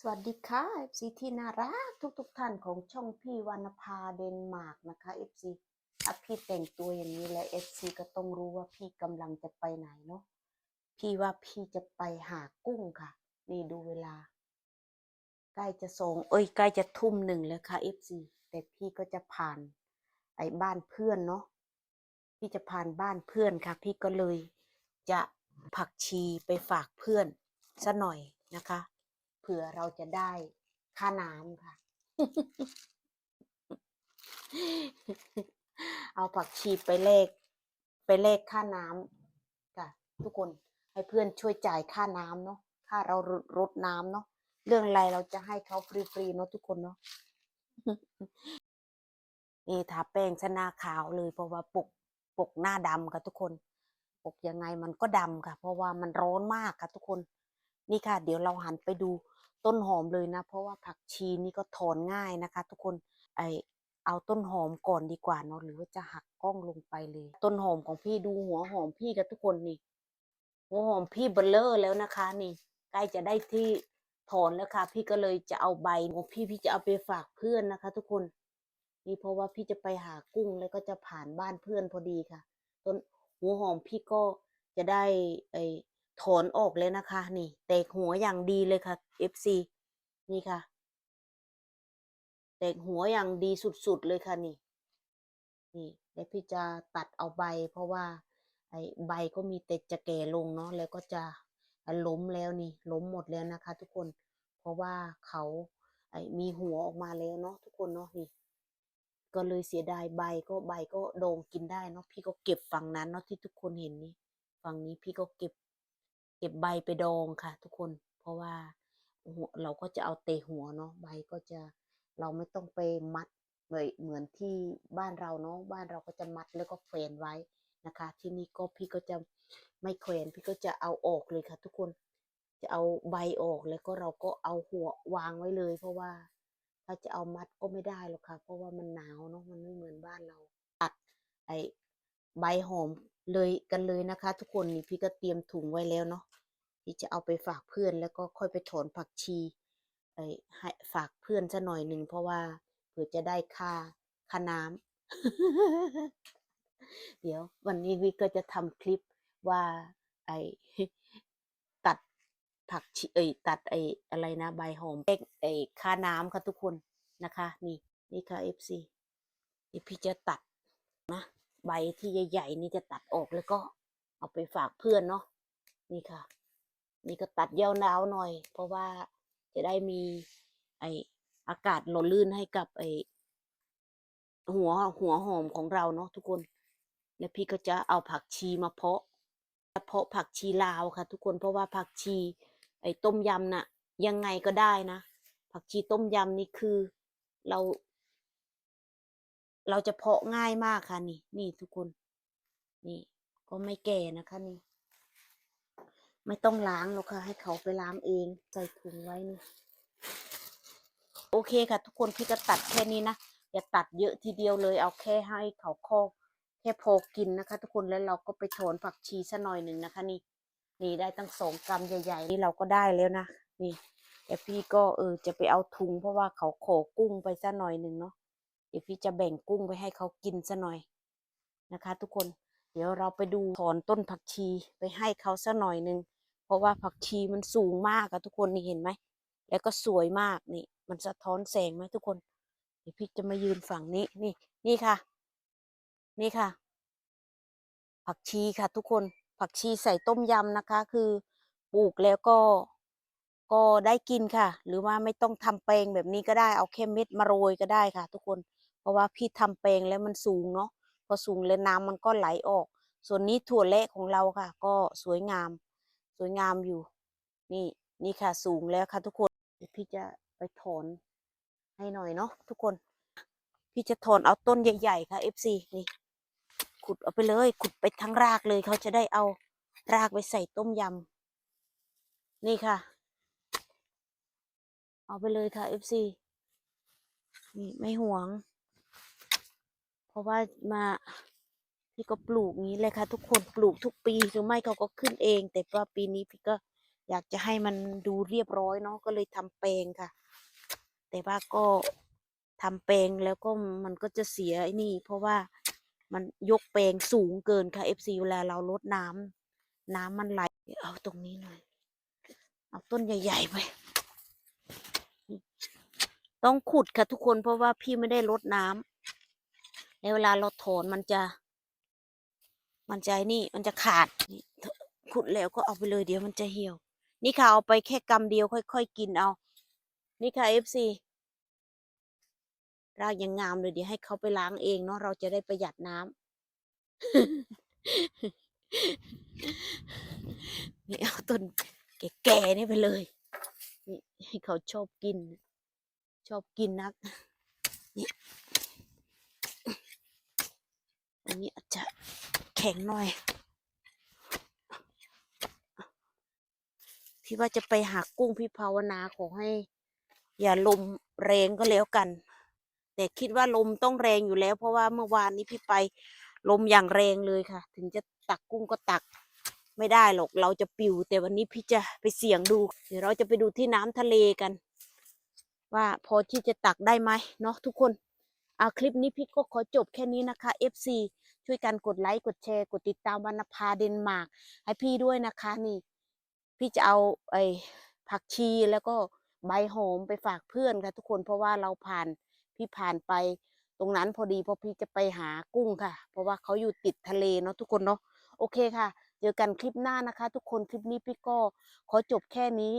สวัสดีค่ะ FC ที่น่ารักทุกๆทท่านของช่องพี่วรรณภาเดนมาร์กนะคะ FC อะพี่แต่งตัวอย่างนี้แล้ว FC ก็ต้องรู้ว่าพี่กำลังจะไปไหนเนาะพี่ว่าพี่จะไปหากุ้งค่ะ นี่ดูเวลา ใกล้จะสองเอ้ยใกล้จะทุ่มหนึ่งแล้วค่ะ FC แต่พี่ก็จะผ่านไอ้บ้านเพื่อนเนาะพี่จะผ่านบ้านเพื่อนค่ะ พี่ก็เลยจะผักชีไปฝากเพื่อนซะหน่อยนะคะ ผื่อเราจะได้ค่าน้ำค่ะ เอาผักชีไปเลข ไปเลขค่าน้ำค่ะ ทุกคนให้เพื่อนช่วยจ่ายค่าน้ำเนาะค่าเรารดน้ำเนาะเรื่องอะไรเราจะให้เขาฟรีๆเนาะทุกคนเนาะนี่ทาแป้งชหนาขาวเลยเพราะว่าปกปกหน้าดำค่ะทุกคน ปกยังไงมันก็ดำค่ะ เพราะว่ามันร้อนมากค่ะทุกคน นี่ค่ะ เดี๋ยวเราหันไปดู ต้นหอมเลยนะ เพราะว่าผักชีนี่ก็ถอนง่ายนะคะ ทุกคนไอเอาต้นหอมก่อนดีกว่าเนาะหรือว่าจะหักกล้องลงไปเลย ต้นหอมของพี่ดูหัวหอมพี่กับทุกคนนี่ หัวหอมพี่เบลเลอร์แล้วนะคะ นี่ ใกล้จะได้ที่ถอนแล้วค่ะ พี่ก็เลยจะเอาใบของพี่พี่จะเอาไปฝากเพื่อนนะคะ ทุกคนนี่เพราะว่าพี่จะไปหากุ้งแล้วก็จะผ่านบ้านเพื่อนพอดีค่ะ ต้นหัวหอมพี่ก็จะได้ไอ ถอนออกเลยนะคะ นี่ แตกหัวอย่างดีเลยค่ะ FC นี่ค่ะ แตกหัวอย่างดีสุดๆเลยค่ะนี่ นี่แล้วพี่จะตัดเอาใบ เพราะว่า ไอ้ใบก็มีแต่จะแก่ลงเนาะแล้วก็จะล้มแล้วนี่ ล้มหมดแล้วนะคะ ทุกคน เพราะว่าเขาไอ้มีหัวออกมาแล้วเนาะทุกคนเนาะนี่ก็เลยเสียดายใบก็ใบก็โดงกินได้เนาะพี่ก็เก็บฝั่งนั้นเนาะที่ทุกคนเห็นนี่ฝั่งนี้พี่ก็เก็บ เก็บใบไปดองค่ะ ทุกคน เพราะว่าหัวเราก็จะเอาเตะหัวเนาะใบก็จะเราไม่ต้องไปมัดเหมือนเหมือนที่บ้านเราเนาะบ้านเราก็จะมัดแล้วก็แขวนไว้นะคะ ที่นี่ก็พี่ก็จะไม่แขวนพี่ก็จะเอาออกเลยค่ะ ทุกคนจะเอาใบออกแล้วก็เราก็เอาหัววางไว้เลย เพราะว่าถ้าจะเอามัดก็ไม่ได้หรอกค่ะ เพราะว่ามันหนาวเนาะมันไม่เหมือนบ้านเราตัดไอใบหอม เลยกันเลยนะคะ ทุกคนนี่พี่ก็เตรียมถุงไว้แล้วเนาะที่จะเอาไปฝากเพื่อนแล้วก็ค่อยไปถอนผักชีไอให้ฝากเพื่อนซะหน่อยหนึ่งเพราะว่าเผื่อจะได้ค่าค่าน้ำ เดี๋ยว วันนี้วิก็จะทำคลิปว่า ไอตัดผักชีเอ้ยตัดไออะไรนะใบหอมเอกไอค่าน้ำค่ะทุกคนนะคะ นี่นี่ค่ะ FC นี่พี่จะตัดนะ ใบที่ใหญ่ๆนี่จะตัดออกแล้วก็เอาไปฝากเพื่อนเนาะนี่ค่ะ นี่ก็ตัดยาวๆหน่อย เพราะว่าจะได้มี ไออากาศหล่อลื่นให้กับไอหัวหัวหอมของเราเนาะทุกคน แล้วพี่ก็จะเอาผักชีมาเพาะเพาะผักชีลาวค่ะ ทุกคนเพราะว่าผักชี ไอ้ต้มยำน่ะยังไงก็ได้นะ ผักชีต้มยำนี่คือ เรา เราจะเพาะง่ายมากค่ะนี่ นี่ทุกคน นี่ ก็ไม่แก่นะคะนี่ ไม่ต้องล้างหรอกค่ะ ให้เขาไปล้างเองใส่ถุงไว้นี่โอเคค่ะ ทุกคนพี่จะตัดแค่นี้นะอย่าตัดเยอะทีเดียวเลย เอาแค่ให้เขาคอกแค่พอกินนะคะ ทุกคนแล้วเราก็ไปถนผักชีสักหน่อยหนึ่งนะคะ นี่ นี่ได้ตั้งสองกรัมใหญ่ๆนี่เราก็ได้แล้วนะนี่แต่พี่ก็เออจะไปเอาถุงเพราะว่าเขาขอกุ้งไปสักหน่อยหนึ่งเนาะ เดี๋ยวพี่จะแบ่งกุ้งไปให้เขากินสักหน่อยนะคะ ทุกคน เดี๋ยวเราไปดูถอนต้นผักชีไปให้เขาสักหน่อยหนึ่งเพราะว่าผักชีมันสูงมากอะทุกคนนี่เห็นไหม แล้วก็สวยมากนี่ มันสะท้อนแสงไหมทุกคน เดี๋ยวพี่จะมายืนฝั่งนี้นี่ นี่ค่ะ นี่ค่ะ ผักชีค่ะ ทุกคน ผักชีใส่ต้มยำนะคะ คือปลูกแล้วก็ก็ได้กินค่ะ หรือว่าไม่ต้องทำแปลงแบบนี้ก็ได้เอาแค่เม็ดมาโรยก็ได้ค่ะ ทุกคน ราะว่าพี่ทำแปลงแล้วมันสูงเนาะพอสูงแล้วน้ำมันก็ไหลออก ส่วนนี้ถั่วเละของเราค่ะ ก็สวยงาม สวยงามอยู่ นี่นี่ค่ะสูงแล้วค่ะทุกคนพี่จะไปถอนให้หน่อยเนาะทุกคน พี่จะถอนเอาต้นใหญ่ๆค่ะ FC นี่ ขุดเอาไปเลย ขุดไปทั้งรากเลยเขาจะได้เอารากไปใส่ต้มยำนี่ค่ะ เอาไปเลยค่ะ FC นี่ไม่ห่วง ราะว่ามาพี่ก็ปลูกงี้เลยค่ะ ทุกคนปลูกทุกปีหรือไม่เขาก็ขึ้นเอง แต่ว่าปีนี้พี่ก็อยากจะให้มันดูเรียบร้อยเนาะก็เลยทำแปลงค่ะ แต่ว่าก็ทำแปลงแล้วก็มันก็จะเสียไอ้นี่ เพราะว่ามันยกแปลงสูงเกินค่ะ FC เวลาเราลดน้ำน้ำมันไหลเอาตรงนี้หน่อย เอาต้นใหญ่ๆไปต้องขุดค่ะทุกคนเพราะว่าพี่ไม่ได้ลดน้ำ แล้วเวลาเราถอนมันจะ มันจะไอ้นี่มันจะขาดนี่ขุดแล้วก็เอาไปเลยเดี๋ยวมันจะเหี่ยว นี่ค่ะเอาไปแค่กำเดียวค่อย ๆ กินเอา นี่ค่ะ FC รากยังงามเลยเดี๋ยวให้เขาไปล้างเองเนาะเราจะได้ประหยัดน้ำนี่เอาต้นแก่ๆนี่ไปเลย นี่ให้เขาชอบกิน ชอบกินนัก อันนี้อาจจะแข็งหน่อย พี่ว่าจะไปหากุ้งพี่ภาวนาขอให้ อย่าลมแรงก็แล้วกัน แต่คิดว่าลมต้องแรงอยู่แล้ว เพราะว่าเมื่อวานนี้พี่ไปลมอย่างแรงเลยค่ะ ถึงจะตักกุ้งก็ตักไม่ได้หรอก เราจะปิว แต่วันนี้พี่จะไปเสี่ยงดู เดี๋ยวเราจะไปดูที่น้ำทะเลกัน ว่าพอที่จะตักได้ไหมเนาะทุกคน เอาคลิปนี้พี่ก็ขอจบแค่นี้นะคะ FC ช่วยกันกดไลค์กดแชร์ กดติดตามวรรณภาเดนมาร์กให้พี่ด้วยนะคะนี่ พี่จะเอาไอ้ผักชีแล้วก็ใบหอมไปฝากเพื่อนค่ะทุกคนเพราะว่าเราผ่านพี่ผ่านไปตรงนั้นพอดีเพราะพี่จะไปหากุ้งค่ะ เพราะว่าเขาอยู่ติดทะเลเนาะทุกคนเนาะโอเคค่ะ เจอกันคลิปหน้านะคะ ทุกคนคลิปนี้พี่ก็ขอจบแค่นี้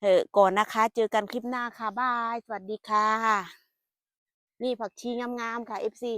เถอก่อนนะคะ เจอกันคลิปหน้าค่ะบายสวัสดีค่ะ นี่ผักชีงามๆค่ะเอฟซี